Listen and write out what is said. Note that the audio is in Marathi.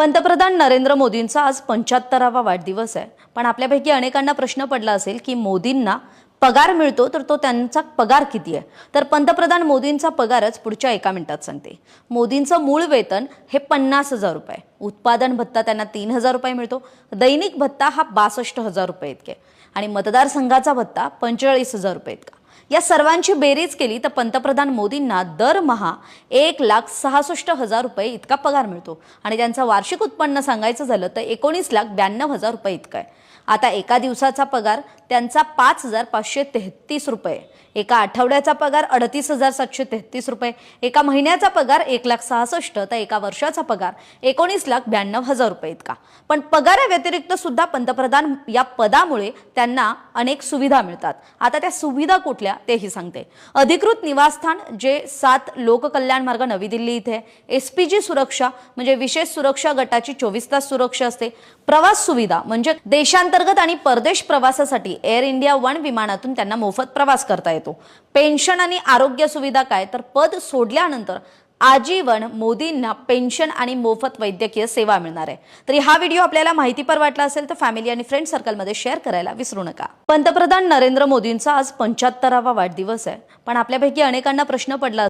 पंतप्रधान नरेंद्र मोदींचा आज पंच्याहत्तरावा वाढदिवस आहे. पण आपल्यापैकी अनेकांना प्रश्न पडला असेल की मोदींना पगार मिळतो तर तो त्यांचा पगार किती आहे? तर पंतप्रधान मोदींचा पगारच पुढच्या एका मिनिटात सांगते. मोदींचं मूळ वेतन हे पन्नास हजार रुपये उत्पादन भत्ता त्यांना तीन हजार रुपये मिळतो. दैनिक भत्ता हा बासष्ट हजार रुपये इतके आणि मतदारसंघाचा भत्ता पंचेचाळीस हजार रुपये इतका या सर्वांची बेरीज केली तर पंतप्रधान मोदींना दरमहा एक लाख सहासष्ट हजार रुपये इतका पगार मिळतो. आणि त्यांचं वार्षिक उत्पन्न सांगायचं झालं तर एकोणीस लाख ब्याण्णव हजार रुपये इतकं आहे. आता एका दिवसाचा पगार त्यांचा पाच हजार पाचशे तेहतीस रुपये. एका आठवड्याचा पगार अडतीस हजार सातशे तेहतीस रुपये. एका महिन्याचा पगार एक लाख सहासष्ट तर एका वर्षाचा पगार एकोणीस लाख ब्याण्णव हजार रुपये इतका. पण पगाराव्यतिरिक्त सुद्धा पंतप्रधान या पदामुळे त्यांना अनेक सुविधा मिळतात. आता त्या सुविधा कुठल्या तेही सांगते. अधिकृत निवासस्थान जे सात लोककल्याण मार्ग नवी दिल्ली इथे. एस पी जी सुरक्षा म्हणजे विशेष सुरक्षा गटाची चोवीस तास सुरक्षा असते. प्रवास सुविधा म्हणजे देशांतर्गत आणि परदेश प्रवासासाठी एअर इंडिया वन विमानातून त्यांना मोफत प्रवास करता येतो. पेन्शन आणि आरोग्य सुविधा काय? तर पद सोडल्यानंतर आजीवन मोदींना पेन्शन आणि मोफत वैद्यकीय सेवा मिळणार आहे. तरी हा व्हिडिओ आपल्याला माहितीपर वाटला असेल तर फॅमिली आणि फ्रेंड सर्कलमध्ये शेअर करायला विसरू नका. पंतप्रधान नरेंद्र मोदींचा आज पंच्याहत्तरावा वाढदिवस आहे. पण आपल्यापैकी अनेकांना प्रश्न पडला